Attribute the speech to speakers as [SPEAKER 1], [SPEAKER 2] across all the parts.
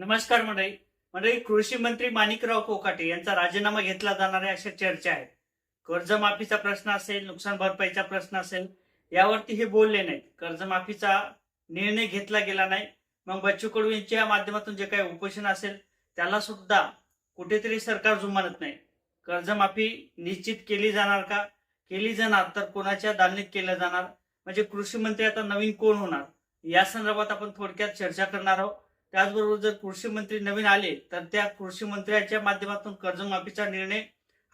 [SPEAKER 1] नमस्कार मंडळी. मंडळी कृषी मंत्री माणिकराव कोकाटे यांचा राजीनामा घेतला जाणार आहे अशा चर्चा आहेत. कर्जमाफीचा प्रश्न असेल नुकसान भरपाईचा प्रश्न असेल यावरती हे बोलले नाहीत. कर्जमाफीचा निर्णय घेतला गेला नाही. मग बच्चू कडू यांच्या माध्यमातून जे काही उपोषण असेल त्याला सुद्धा कुठेतरी सरकार जुमानत नाही. कर्जमाफी निश्चित केली जाणार का? केली जाणार तर कोणाच्या दालनीत केल्या जाणार? म्हणजे कृषी मंत्री आता नवीन कोण होणार? या संदर्भात आपण थोडक्यात चर्चा करणार आहोत. त्याचबरोबर जर कृषी मंत्री नवीन आले तर त्या कृषी मंत्र्याच्या माध्यमातून कर्जमाफीचा निर्णय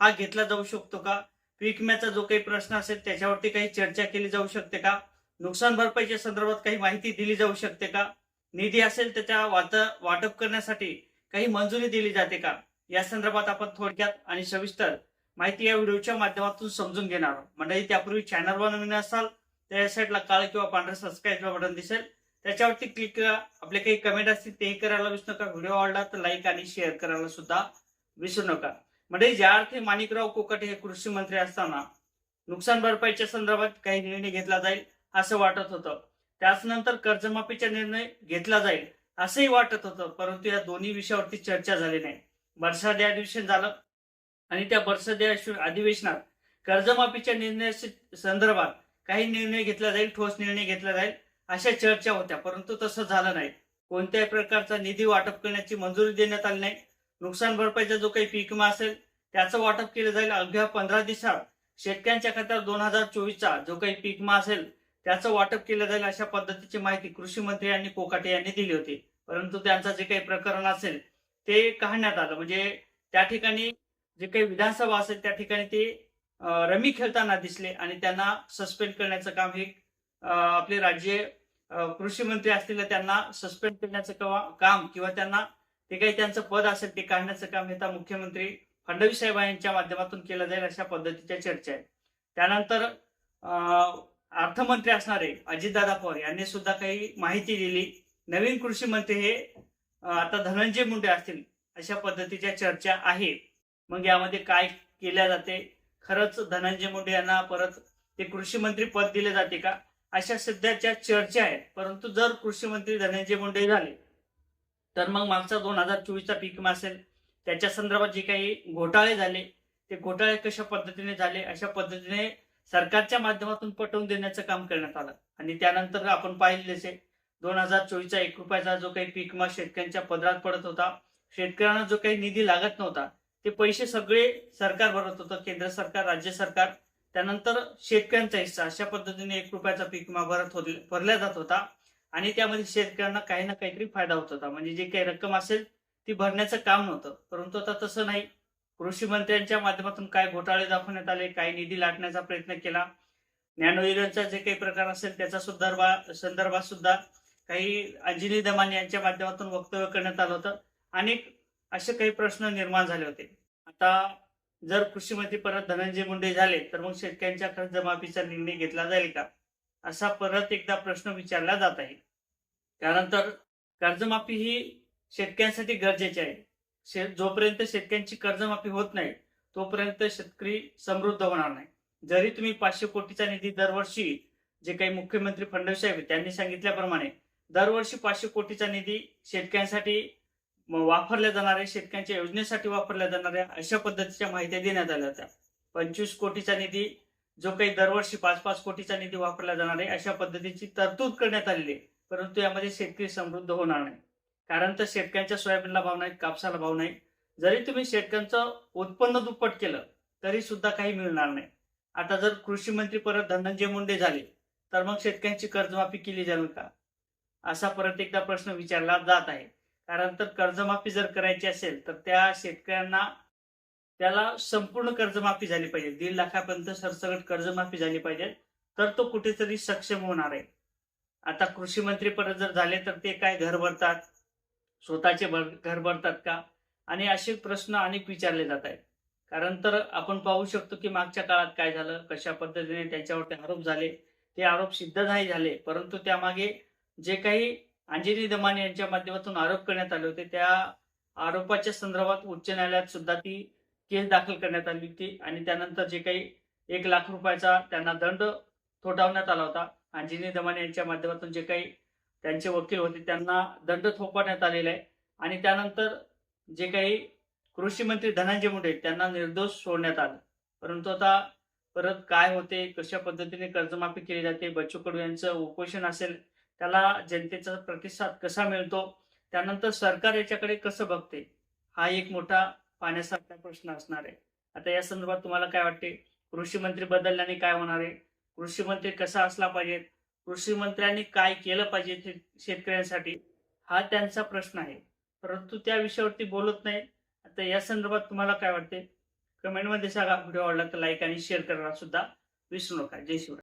[SPEAKER 1] हा घेतला जाऊ शकतो का? पीक विम्याचा जो काही प्रश्न असेल त्याच्यावरती काही चर्चा केली जाऊ शकते का? नुकसान भरपाईच्या संदर्भात काही माहिती दिली जाऊ शकते का? निधी असेल त्याच्या वाट वाटप करण्यासाठी काही मंजुरी दिली जाते का? या संदर्भात आपण थोडक्यात आणि सविस्तर माहिती या व्हिडिओच्या माध्यमातून समजून घेणार आहोत. मंडळी त्यापूर्वी चॅनलवर नवीन असाल तर या साईडला काळ किंवा पांढरं सबस्क्राईब बटन दिसेल. त्याच्यावरती क्लिक करा. आपले काही कमेंट असतील ते करायला विसरू नका. व्हिडिओ आवडला तर लाईक आणि शेअर करायला सुद्धा विसरू नका. म्हणजे ज्या अर्थी माणिकराव कोकटे हे कृषी मंत्री असताना नुकसान भरपाईच्या संदर्भात काही निर्णय घेतला जाईल असं वाटत होतं. त्याच नंतर कर्जमाफीचा निर्णय घेतला जाईल असंही वाटत होतं. परंतु या दोन्ही विषयावरती चर्चा झाली नाही. बरसादे अधिवेशन झालं आणि त्या बरसादे अधिवेशनात कर्जमाफीच्या निर्णया संदर्भात काही निर्णय घेतला जाईल ठोस निर्णय घेतला जाईल. अशा चर्चा होत्या परंतु तसं झालं नाही. कोणत्याही प्रकारचा निधी वाटप करण्याची मंजुरी देण्यात आली नाही. नुकसान भरपाईचा जो काही पीक विमा असेल त्याचं वाटप केलं जाईल. अवघ्या पंधरा दिवसात शेतकऱ्यांच्या खात्यावर दोन हजार चोवीसचा जो काही पीक विमा असेल त्याचं वाटप केलं जाईल अशा पद्धतीची माहिती कृषी मंत्री यांनी कोकाटे यांनी दिली होती. परंतु त्यांचं जे काही प्रकरण असेल ते काढण्यात आलं. म्हणजे त्या ठिकाणी जे काही विधानसभा असेल त्या ठिकाणी ते रमी खेळताना दिसले आणि त्यांना सस्पेंड करण्याचं काम हे आपले राज्य कृषी मंत्री असतील त्यांना सस्पेंड करण्याचं काम किंवा त्यांना ते काही त्यांचं पद असेल ते काढण्याचं काम हे आता मुख्यमंत्री फडणवीस साहेब यांच्या माध्यमातून केलं जाईल अशा पद्धतीच्या चर्चा आहेत. त्यानंतर अं, अर्थमंत्री असणारे अजितदादा पवार यांनी सुद्धा काही माहिती दिली. नवीन कृषी मंत्री हे आता धनंजय मुंडे असतील अशा पद्धतीच्या चर्चा आहे मग यामध्ये काय केल्या जाते? खरंच धनंजय मुंडे यांना परत ते कृषी मंत्री पद दिले जाते का? अशा सध्याच्या चर्चा आहेत. परंतु जर कृषी मंत्री धनंजय मुंडे झाले तर मग मागचा दोन हजार चोवीसचा पीक असेल. त्याच्या संदर्भात जे काही घोटाळे झाले ते घोटाळे कशा पद्धतीने झाले अशा पद्धतीने सरकारच्या माध्यमातून पटवून देण्याचं काम करण्यात आलं. आणि त्यानंतर आपण पाहिलेच आहे दोन हजार चोवीसचा एक रुपयाचा जो काही पीक विमा शेतकऱ्यांच्या पदरात पडत होता शेतकऱ्यांना जो काही निधी लागत नव्हता ते पैसे सगळे सरकार भरत होतं केंद्र सरकार राज्य सरकार. त्यानंतर शेतकऱ्यांचा हिस्सा. अशा पद्धतीने एक रुपयाचा पीक विमा भरत होते भरला जात होता. आणि त्यामध्ये शेतकऱ्यांना काही ना काहीतरी फायदा होत होता. म्हणजे जी काही रक्कम असेल ती भरण्याचं काम नव्हतं. परंतु आता तसं नाही. कृषी मंत्र्यांच्या माध्यमातून काय घोटाळे दाखवण्यात आले काही निधी लाटण्याचा प्रयत्न केला. ज्ञानोदयांचा जे काही प्रकार असेल त्याचा संदर्भात संदर्भात सुद्धा काही अंजली दमान यांच्या माध्यमातून वक्तव्य करण्यात आलं होतं. अनेक असे काही प्रश्न निर्माण झाले होते. आता जर कृषी मंत्री परत धनंजय मुंडे झाले तर मग शेतकऱ्यांच्या कर्जमाफीचा निर्णय घेतला जाईल का? असा परत एकदा प्रश्न विचारला जात आहे. त्यानंतर कर्जमाफी ही शेतकऱ्यांसाठी गरजेची आहे. शे जोपर्यंत शेतकऱ्यांची कर्जमाफी होत नाही तोपर्यंत शेतकरी समृद्ध होणार नाही. जरी तुम्ही पाचशे कोटीचा निधी दरवर्षी जे काही मुख्यमंत्री फडणवीस साहेब त्यांनी सांगितल्याप्रमाणे दरवर्षी पाचशे कोटीचा निधी शेतकऱ्यांसाठी वापरल्या जाणाऱ्या शेतकऱ्यांच्या योजनेसाठी वापरल्या जाणाऱ्या अशा पद्धतीच्या माहित्या देण्यात आल्या होत्या. पंचवीस कोटीचा निधी जो काही दरवर्षी पाच पाच कोटीचा निधी वापरला जाणार आहे अशा पद्धतीची तरतूद करण्यात आलेली आहे. परंतु यामध्ये शेतकरी समृद्ध होणार नाही. कारण तर शेतकऱ्यांच्या सोयाबीनला भाव नाही कापसाला भाव नाही जरी तुम्ही शेतकऱ्यांचं उत्पन्न दुप्पट केलं तरी सुद्धा काही मिळणार नाही. आता जर कृषी मंत्री परत धनंजय मुंडे झाले तर मग शेतकऱ्यांची कर्जमाफी केली जाईल का? असा परत एकदा प्रश्न विचारला जात आहे. कारण तर कर्जमाफी जर करायची असेल तर त्या शेतकऱ्यांना त्याला संपूर्ण कर्जमाफी झाली पाहिजे. दीड लाखापर्यंत सरसकट कर्जमाफी झाली पाहिजे तर तो कुठेतरी सक्षम होणार आहे. आता कृषी मंत्री परत जर झाले तर ते काय घर भरतात? स्वतःचे भर घर भरतात का? आणि असे प्रश्न अनेक विचारले जात आहेत. कारण तर आपण पाहू शकतो की मागच्या काळात काय झालं कशा पद्धतीने त्यांच्यावरती आरोप झाले ते आरोप सिद्ध नाही झाले परंतु त्यामागे जे काही अंजली दमाने यांच्या माध्यमातून आरोप करण्यात आले होते. त्या आरोपाच्या संदर्भात उच्च न्यायालयात सुद्धा ती केस दाखल करण्यात आली होती आणि त्यानंतर जे काही एक लाख रुपयाचा त्यांना दंड थोटावण्यात आला होता. अंजनी दमाने यांच्या माध्यमातून जे काही त्यांचे वकील होते त्यांना दंड थोपवण्यात आलेला आहे. आणि त्यानंतर जे काही कृषी मंत्री धनंजय मुंडे त्यांना निर्दोष सोडण्यात आलं. परंतु आता परत काय होते कशा पद्धतीने कर्जमाफी केली जाते बच्चू कडू यांचं उपोषण असेल त्याला जनतेचा प्रतिसाद कसा मिळतो? त्यानंतर सरकार याच्याकडे कसं बघते? हा एक मोठा पाण्यासारखा प्रश्न असणार आहे. आता या संदर्भात तुम्हाला काय वाटते? कृषी मंत्री बदलल्याने काय होणार आहे? कृषी मंत्री कसा असला पाहिजे? कृषी मंत्र्यांनी काय केलं पाहिजे शेतकऱ्यांसाठी? हा त्यांचा प्रश्न आहे. परंतु त्या विषयावरती बोलत नाही. आता या संदर्भात तुम्हाला काय वाटते? कमेंटमध्ये सांगा. व्हिडिओ आवडला तर लाईक आणि शेअर करायला सुद्धा विसरू नका. जय शिवराय.